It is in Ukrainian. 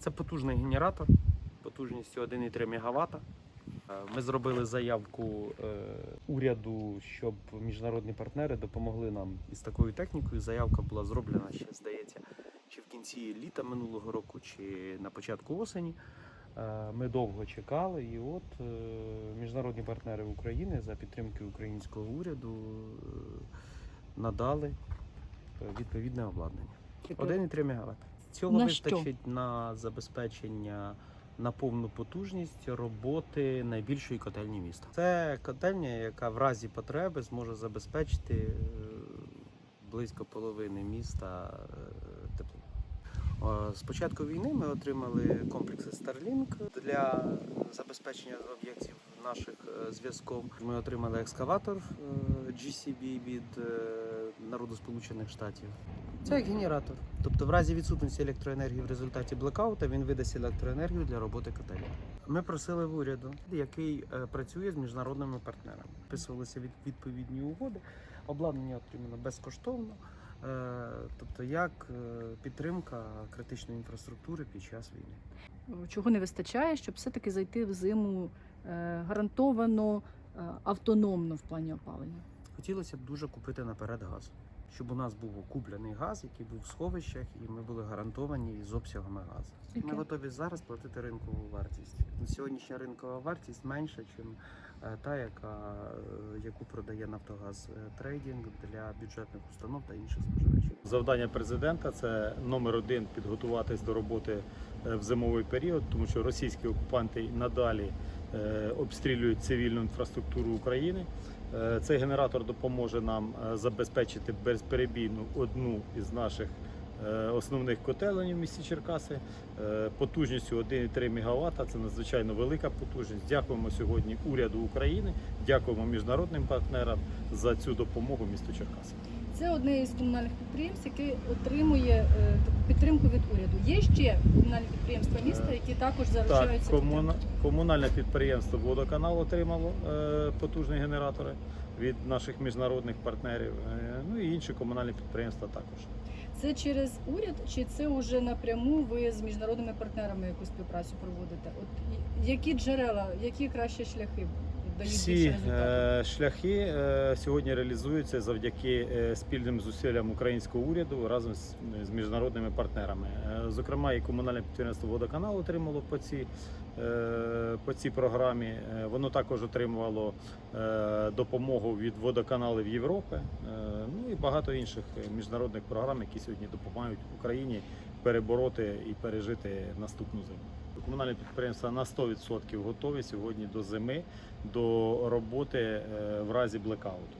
Це потужний генератор потужністю 1,3 МВт. Ми зробили заявку е, уряду, щоб міжнародні партнери допомогли нам із такою технікою. Заявка була зроблена ще, здається, чи в кінці літа минулого року, чи на початку осені. Е, Ми довго чекали, і от е, міжнародні партнери України за підтримки українського уряду е, надали е, відповідне обладнання. 1,3 МВт. Цього На що? вистачить на забезпечення на повну потужність роботи найбільшої котельні міста. Це котельня, яка в разі потреби зможе забезпечити е, близько половини міста е, теплом. Е, З початку війни ми отримали комплекси Starlink для забезпечення об'єктів наших е, зв'язком. Ми отримали екскаватор е, GCB від народу Сполучених Штатів. Це як генератор. Тобто, в разі відсутності електроенергії в результаті блекаута він видасть електроенергію для роботи котельні. Ми просили в уряду, який працює з міжнародними партнерами. Підписувалися від відповідні угоди. Обладнання отримано безкоштовно. Тобто, як е, підтримка критичної інфраструктури під час війни. Чого не вистачає, щоб все-таки зайти в зиму е, гарантовано, е, автономно в плані опалення? Хотілося б дуже купити наперед газ, щоб у нас був куплений газ, який був в сховищах, і ми були гарантовані з обсягами газу. Ми готові зараз платити ринкову вартість. Сьогоднішня ринкова вартість менша, ніж та, яка, е, яку продає Нафтогаз е, трейдинг для бюджетних установ та інших споживачів. Завдання президента це номер один підготуватись до роботи е, в зимовий період, тому що російські окупанти надалі е, обстрілюють цивільну інфраструктуру України. Е, Цей генератор допоможе нам е, забезпечити безперебійну одну із наших е, основних котелень в місті Черкаси е, потужністю 1,3 МВт. Це надзвичайно велика потужність. Дякуємо сьогодні уряду України, дякуємо міжнародним партнерам за цю допомогу місту Черкаси. Це одне із комунальних підприємств, яке отримує е, підтримку від уряду. Є ще комунальні підприємства міста, які також Так, заручаються комуна... комунальне підприємство Водоканал отримало е, потужні генератори від наших міжнародних партнерів. Е, ну і інші комунальні підприємства також. Це через уряд, чи це вже напряму ви з міжнародними партнерами якусь співпрацю проводите? От які джерела, які кращі шляхи Всі більше результатів? е, шляхи е, сьогодні реалізуються завдяки е, спільним зусиллям українського уряду разом з, міжнародними партнерами. Зокрема, і комунальне підприємство Водоканал отримало по цій, по цій програмі. Воно також отримувало допомогу від водоканалів Європи. Ну і багато інших міжнародних програм, які сьогодні допомагають Україні перебороти і пережити наступну зиму. Комунальні підприємства на 100% готові сьогодні до зими, до роботи е, в разі блекауту.